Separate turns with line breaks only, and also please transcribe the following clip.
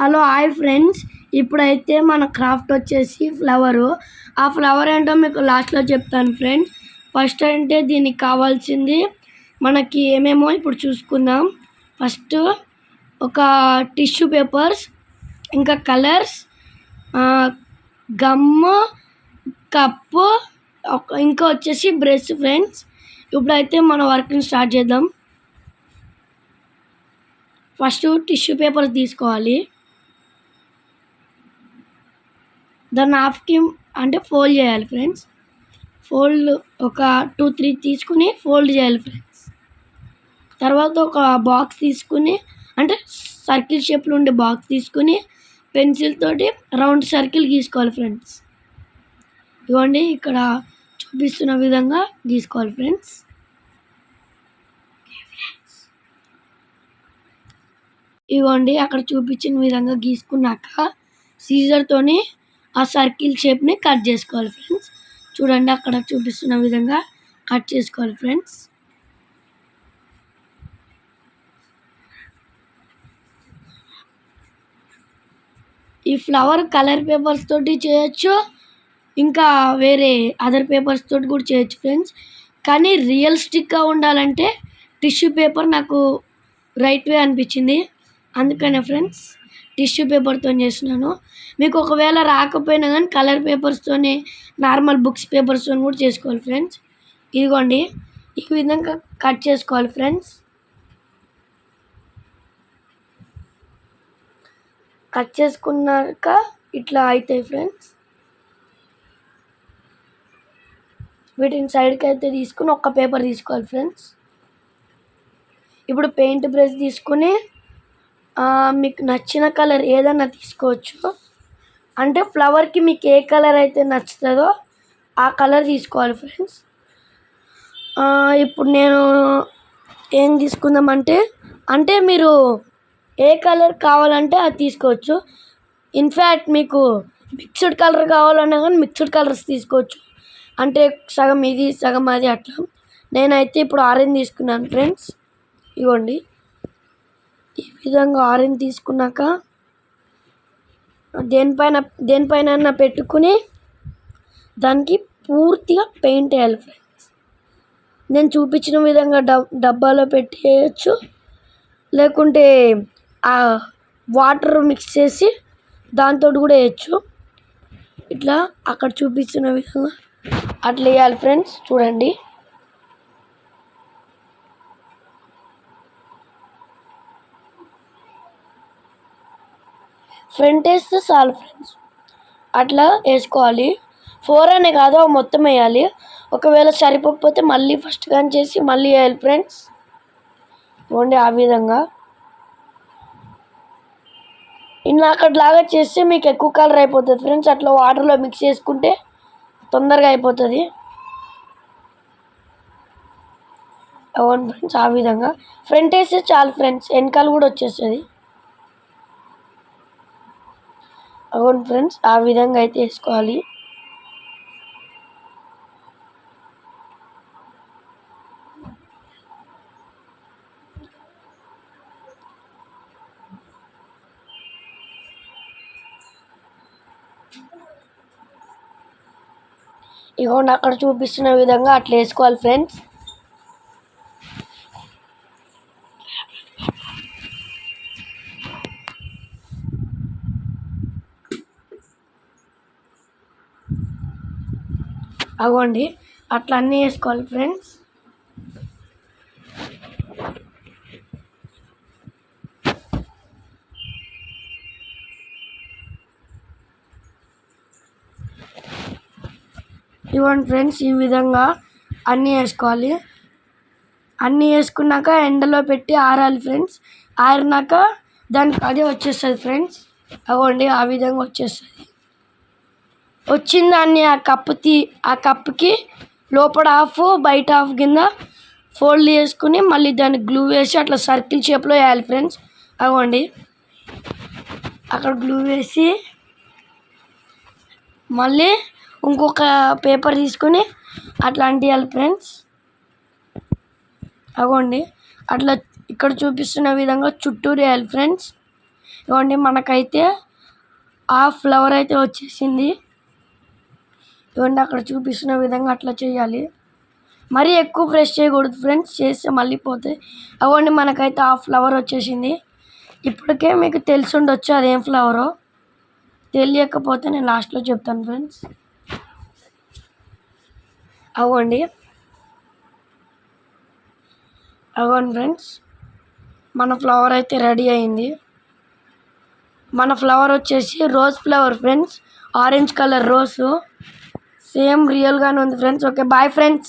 Hello hi friends. ఇప్పుడైతే మన craft వచ్చేసి ఫ్లవరు. ఆ ఫ్లవర్ ఏంటో మీకు లాస్ట్లో చెప్తాను ఫ్రెండ్స్. ఫస్ట్ అంటే దీనికి కావాల్సింది మనకి ఏమేమో ఇప్పుడు చూసుకుందాం. ఫస్ట్ ఒక టిష్యూ పేపర్స్ ఇంకా కలర్స్ గమ్ము కప్పు ఇంకా వచ్చేసి బ్రష్ ఫ్రెండ్స్. ఇప్పుడైతే మన వర్క్ని స్టార్ట్ చేద్దాం. ఫస్ట్ టిష్యూ పేపర్స్ తీసుకోవాలి. దాన్ని హాఫ్కి అంటే ఫోల్డ్ చేయాలి ఫ్రెండ్స్ ఫోల్డ్ ఒక టూ త్రీ తీసుకుని ఫోల్డ్ చేయాలి ఫ్రెండ్స్ తర్వాత ఒక బాక్స్ తీసుకుని అంటే సర్కిల్ షేప్లో ఉండే బాక్స్ తీసుకుని పెన్సిల్ తోటి రౌండ్ సర్కిల్ గీసుకోవాలి ఫ్రెండ్స్ ఇవ్వండి ఇక్కడ చూపిస్తున్న విధంగా గీసుకోవాలి ఫ్రెండ్స్ ఇవ్వండి అక్కడ చూపించిన విధంగా గీసుకున్నాక సీజర్తోని ఆ సర్కిల్ షేప్ని కట్ చేసుకోవాలి ఫ్రెండ్స్. చూడండి అక్కడ చూపిస్తున్న విధంగా కట్ చేసుకోవాలి ఫ్రెండ్స్. ఈ ఫ్లవర్ కలర్ పేపర్స్ తోటి చేయొచ్చు ఇంకా వేరే అదర్ పేపర్స్ తోటి కూడా చేయొచ్చు ఫ్రెండ్స్. కానీ రియలిస్టిక్గా ఉండాలంటే టిష్యూ పేపర్ నాకు రైట్ వే అనిపించింది. అందుకనే ఫ్రెండ్స్. టిష్యూ పేపర్తో చేసినాను మీకు ఒకవేళ రాకపోయినా కానీ కలర్ పేపర్స్తోనే నార్మల్ బుక్స్ పేపర్స్తో కూడా చేసుకోవాలి ఫ్రెండ్స్. ఇదిగోండి ఈ విధంగా కట్ చేసుకోవాలి ఫ్రెండ్స్. కట్ చేసుకున్నాక ఇట్లా అవుతాయి ఫ్రెండ్స్. వీటిని సైడ్కి అయితే తీసుకుని ఒక్క పేపర్ తీసుకోవాలి ఫ్రెండ్స్. ఇప్పుడు పెయింట్ బ్రష్ తీసుకుని మీకు నచ్చిన కలర్ ఏదైనా తీసుకోవచ్చు. అంటే ఫ్లవర్కి మీకు ఏ కలర్ అయితే నచ్చుతుందో ఆ కలర్ తీసుకోవాలి ఫ్రెండ్స్. ఇప్పుడు నేను ఏం తీసుకుందామంటే అంటే మీరు ఏ కలర్ కావాలంటే అది తీసుకోవచ్చు. ఇన్ఫ్యాక్ట్ మీకు మిక్స్డ్ కలర్ కావాలన్నా కానీ మిక్స్డ్ కలర్స్ తీసుకోవచ్చు. అంటే సగం ఇది సగం అది అట్లా. నేనైతే ఇప్పుడు ఆరెంజ్ తీసుకున్నాను ఫ్రెండ్స్. ఇవ్వండి ఈ విధంగా ఆరెంజ్ తీసుకున్నాక దేనిపైన దేనిపైన పెట్టుకుని దానికి పూర్తిగా పెయింట్ వేయాలి ఫ్రెండ్స్ నేను చూపించిన విధంగా డబ్ డబ్బాలో పెట్టేయచ్చు. లేకుంటే ఆ వాటర్ మిక్స్ చేసి దాంతో కూడా వేయచ్చు. ఇట్లా అక్కడ చూపించిన విధంగా అట్లా వేయాలి ఫ్రెండ్స్ చూడండి. ఫ్రంట్ వేస్తే చాలు ఫ్రెండ్స్ అట్లా వేసుకోవాలి. ఫోర్ అనే కాదు మొత్తం వేయాలి. ఒకవేళ సరిపోకపోతే మళ్ళీ ఫస్ట్ కానీ చేసి మళ్ళీ వేయాలి ఫ్రెండ్స్ ఇవ్వండి ఆ విధంగా. లాగా చేస్తే మీకు ఎక్కువ కలర్ అయిపోతుంది ఫ్రెండ్స్ అట్లా వాటర్లో మిక్స్ చేసుకుంటే తొందరగా అయిపోతుంది. అవును ఫ్రెండ్స్ ఆ విధంగా. ఫ్రంట్ వేస్తే చాలు ఫ్రెండ్స్ వెనకాల కూడా వచ్చేస్తుంది. అవును ఫ్రెండ్స్ ఆ విధంగా అయితే వేసుకోవాలి. ఇగోండి అక్కడ చూపిస్తున్న విధంగా అట్లా వేసుకోవాలి ఫ్రెండ్స్. అగోండి అట్లా అన్నీ వేసుకోవాలి ఫ్రెండ్స్. ఇవ్వండి ఫ్రెండ్స్ ఈ విధంగా అన్నీ వేసుకోవాలి. అన్నీ వేసుకున్నాక ఎండలో పెట్టి ఆరాలి ఫ్రెండ్స్. ఆరినాక దానికి అదే వచ్చేస్తుంది ఫ్రెండ్స్. అవ్వండి ఆ విధంగా వచ్చేస్తుంది. వచ్చిందాన్ని ఆ కప్పు తీ ఆ కప్పుకి లోపల హాఫ్ బయట హాఫ్ కింద ఫోల్డ్ చేసుకుని మళ్ళీ దాన్ని గ్లూ వేసి అట్లా సర్కిల్ షేప్లో వేయాలి ఫ్రెండ్స్. అవ్వండి అక్కడ గ్లూ వేసి మళ్ళీ ఇంకొక పేపర్ తీసుకొని అట్లా అంటియాలి ఫ్రెండ్స్. అగోండి. అట్లా ఇక్కడ చూపిస్తున్న విధంగా చుట్టూరు వేయాలి ఫ్రెండ్స్. ఇవ్వండి మనకైతే ఆ ఫ్లవర్ అయితే వచ్చేసింది. ఇవ్వండి అక్కడ చూపిస్తున్న విధంగా అట్లా చేయాలి. మరీ ఎక్కువ ప్రెస్ చేయకూడదు ఫ్రెండ్స్ చేస్తే మళ్ళీ పోతాయి అవ్వండి మనకైతే ఆ ఫ్లవర్ వచ్చేసింది. ఇప్పటికే మీకు తెలిసి ఉండొచ్చు అదేం ఫ్లవరో తెలియకపోతే నేను లాస్ట్లో చెప్తాను ఫ్రెండ్స్ అవ్వండి. అవ్వండి ఫ్రెండ్స్ మన ఫ్లవర్ అయితే రెడీ అయింది. మన ఫ్లవర్ వచ్చేసి rose flower friends orange colour rose same రియల్గానే ఉంది ఫ్రెండ్స్ ఓకే బాయ్ ఫ్రెండ్స్